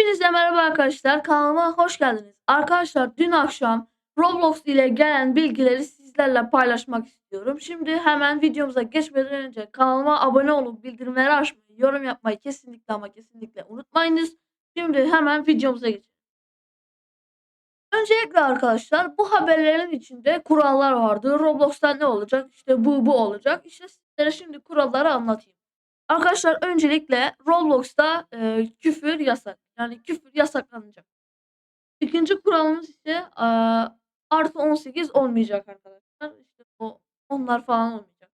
Hepinize merhaba arkadaşlar. Kanalıma hoş geldiniz. Arkadaşlar dün akşam Roblox ile gelen bilgileri sizlerle paylaşmak istiyorum. Şimdi hemen videomuza geçmeden önce kanalıma abone olup bildirimleri açmayı, yorum yapmayı kesinlikle ama kesinlikle unutmayınız. Şimdi hemen videomuza geçelim. Öncelikle arkadaşlar bu haberlerin içinde kurallar vardı. Roblox'ta ne olacak? İşte bu bu olacak. İşte sizlere şimdi kuralları anlatayım. Arkadaşlar öncelikle Roblox'ta e, küfür yasak. Yani küfür yasaklanacak. İkinci kuralımız ise e, artı 18 olmayacak arkadaşlar. İşte o onlar falan olmayacak.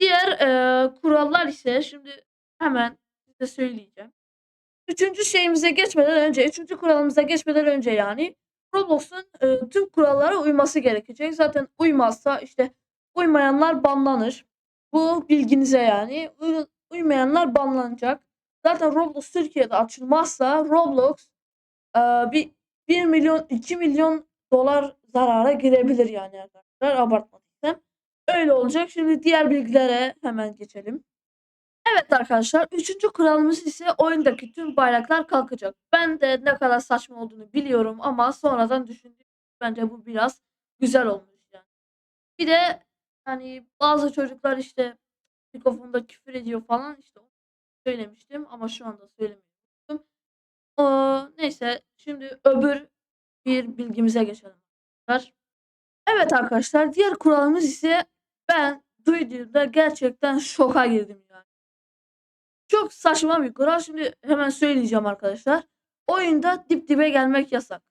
Diğer e, kurallar ise şimdi hemen size söyleyeceğim. Üçüncü şeyimize geçmeden önce, üçüncü kuralımıza geçmeden önce yani Roblox'un e, tüm kurallara uyması gerekecek. Zaten uymazsa işte uymayanlar banlanır. Bu bilginize yani. Uy- uymayanlar banlanacak. Zaten Roblox Türkiye'de açılmazsa Roblox e, bir 1 milyon 2 milyon dolar zarara girebilir yani arkadaşlar abartmadıysam. Öyle olacak. Şimdi diğer bilgilere hemen geçelim. Evet arkadaşlar üçüncü kuralımız ise oyundaki tüm bayraklar kalkacak. Ben de ne kadar saçma olduğunu biliyorum ama sonradan düşündüm. Bence bu biraz güzel olmuş yani. Bir de hani bazı çocuklar işte mikrofonda küfür ediyor falan işte söylemiştim ama şu anda söylemiyorum. Aa, neyse şimdi öbür bir bilgimize geçelim. Evet arkadaşlar diğer kuralımız ise ben duyduğumda gerçekten şoka girdim yani. Çok saçma bir kural. Şimdi hemen söyleyeceğim arkadaşlar. Oyunda dip dibe gelmek yasak.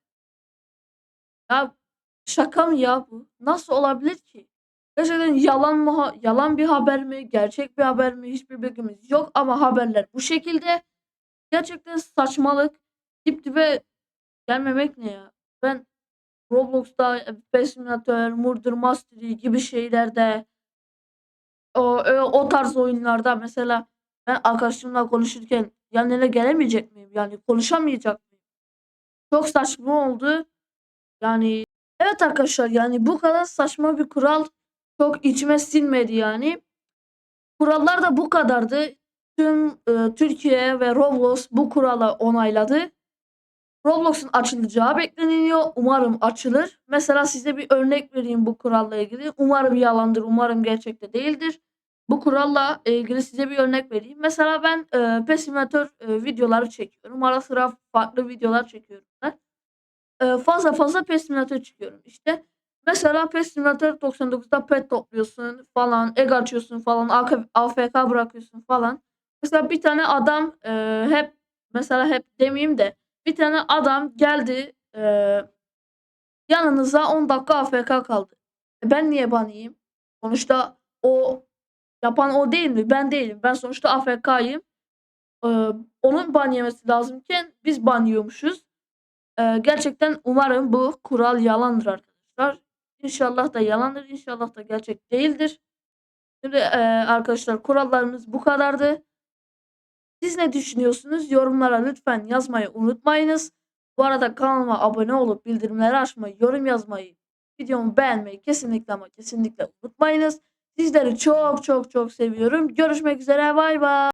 Ya şaka mı ya bu? Nasıl olabilir ki? Gerçekten yalan mı yalan bir haber mi? Gerçek bir haber mi? Hiçbir bilgimiz yok ama haberler bu şekilde. Gerçekten saçmalık. Dip dibe gelmemek ne ya? Ben Roblox'ta FPS Simulator, Murder Mystery gibi şeylerde o, o, o tarz oyunlarda mesela ben arkadaşımla konuşurken yanına gelemeyecek miyim? Yani konuşamayacak mıyım? Çok saçma oldu. Yani evet arkadaşlar yani bu kadar saçma bir kural çok içime sinmedi yani. Kurallar da bu kadardı. Tüm e, Türkiye ve Roblox bu kurala onayladı. Roblox'un açılacağı bekleniyor. Umarım açılır. Mesela size bir örnek vereyim bu kuralla ilgili. Umarım yalandır, umarım gerçekte değildir. Bu kuralla ilgili size bir örnek vereyim. Mesela ben e, PES Simulator e, videoları çekiyorum. Ara sıra farklı videolar çekiyorum ben. E, fazla fazla PES Simulator çıkıyorum. İşte mesela PES Simulator 99'da pet topluyorsun falan, egg açıyorsun falan, AFK bırakıyorsun falan. Mesela bir tane adam e, hep mesela hep demeyeyim de bir tane adam geldi e, yanınıza 10 dakika AFK kaldı. E, ben niye banayım? Sonuçta o yapan o değil mi? Ben değilim. Ben sonuçta AFK'yım. Ee, onun ban yemesi lazımken biz ban. Ee, gerçekten umarım bu kural yalandır arkadaşlar. İnşallah da yalandır. İnşallah da gerçek değildir. Şimdi e, arkadaşlar kurallarımız bu kadardı. Siz ne düşünüyorsunuz? Yorumlara lütfen yazmayı unutmayınız. Bu arada kanalıma abone olup bildirimleri açmayı, yorum yazmayı, videomu beğenmeyi kesinlikle ama kesinlikle unutmayınız. Sizleri çok çok çok seviyorum. Görüşmek üzere. Bay bay.